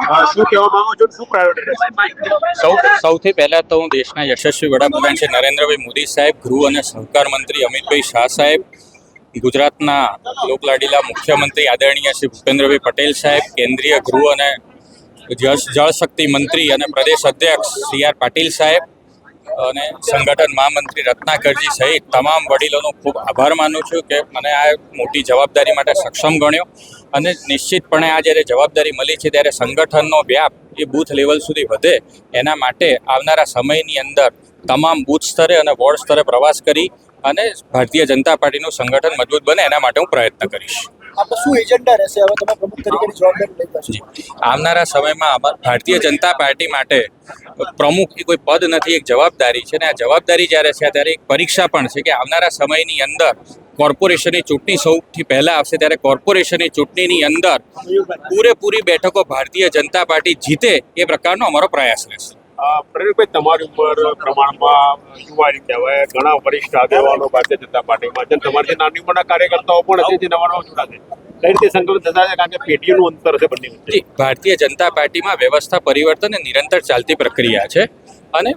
શું કહેવા માંગો છો? શું પ્રાયોરિટી સૌ સૌથી પહેલા તો હું દેશના યશસ્વી વડાપ્રધાન શ્રી નરેન્દ્રભાઈ મોદી સાહેબ ગૃહ અને સહકાર મંત્રી અમિતભાઈ શાહ સાહેબ ગુજરાતના લોકલાડીલા મુખ્યમંત્રી આદરણીય શ્રી ભૂપેન્દ્રભાઈ પટેલ સાહેબ કેન્દ્રીય ગૃહ અને જળ જળશક્તિ મંત્રી અને પ્રદેશ અધ્યક્ષ સી આર પાટીલ સાહેબ અને સંગઠન મહામંત્રી રત્નાકરજી સહિત તમામ વડીલોનો ખૂબ આભાર માનું છું કે મને આ મોટી જવાબદારી માટે સક્ષમ ગણ્યો. અને નિશ્ચિતપણે આ જ્યારે જવાબદારી મળી છે ત્યારે સંગઠનનો વ્યાપ એ બૂથ લેવલ સુધી વધે. એના માટે આવનારા સમયની અંદર તમામ બૂથ સ્તરે અને વોર્ડ સ્તરે પ્રવાસ કરી અને ભારતીય જનતા પાર્ટીનું સંગઠન મજબૂત બને એના માટે હું પ્રયત્ન કરીશ. આવનારા સમયમાં ભારતીય જનતા પાર્ટી માટે પ્રમુખ એ કોઈ પદ નથી એક જવાબદારી છે. ને આ જવાબદારી જ્યારે છે ત્યારે એક પરીક્ષા પણ છે કે આવનારા સમયની અંદર કોર્પોરેશનની ચૂંટણી સૌથી પહેલાં આવશે ત્યારે કોર્પોરેશનની ચૂંટણીની અંદર પૂરેપૂરી બેઠકો ભારતીય જનતા પાર્ટી જીતે એ પ્રકારનો અમારો પ્રયાસ રહેશે. પ્રવીણભાઈ તમારી ઉંમર પ્રમાણમાં યુવાની કહેવાય ઘણા વરિષ્ઠ આગેવાનો ભારતીય જનતા પાર્ટીમાં છે તમારી નાની ઉંમરના કાર્યકર્તાઓ પણ હશે જે નવા નવા જોડાશે કઈ રીતે સંકલન થતા કારણ કે અંતર છે બંને ભારતીય જનતા પાર્ટીમાં વ્યવસ્થા પરિવર્તન એ નિરંતર ચાલતી પ્રક્રિયા છે અને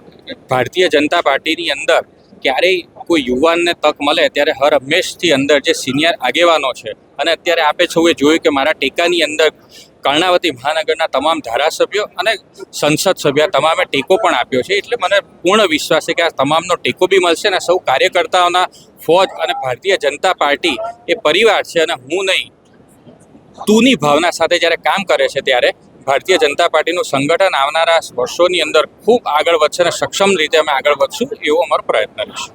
ભારતીય જનતા પાર્ટીની અંદર ક્યારેય કોઈ યુવાનને તક મળે ત્યારે હર હંમેશથી અંદર જે સિનિયર આગેવાનો છે, અને અત્યારે આપે સૌએ જોયું કે મારા ટેકાની અંદર કર્ણાવતી મહાનગરના તમામ ધારાસભ્યો અને સંસદ સભ્ય તમામે ટેકો પણ આપ્યો છે. એટલે મને પૂર્ણ વિશ્વાસ છે કે આ તમામનો ટેકો બી મળશે અને સૌ કાર્યકર્તાઓના ફોજ અને ભારતીય જનતા પાર્ટી એ પરિવાર છે અને હું નહીં, તુની ભાવના સાથે જ્યારે કામ કરે છે ત્યારે ભારતીય જનતા પાર્ટીનું સંગઠન આવનારા વર્ષોની અંદર ખૂબ આગળ વધશે અને સક્ષમ રીતે અમે આગળ વધશું એવો અમારો પ્રયત્ન રહેશે.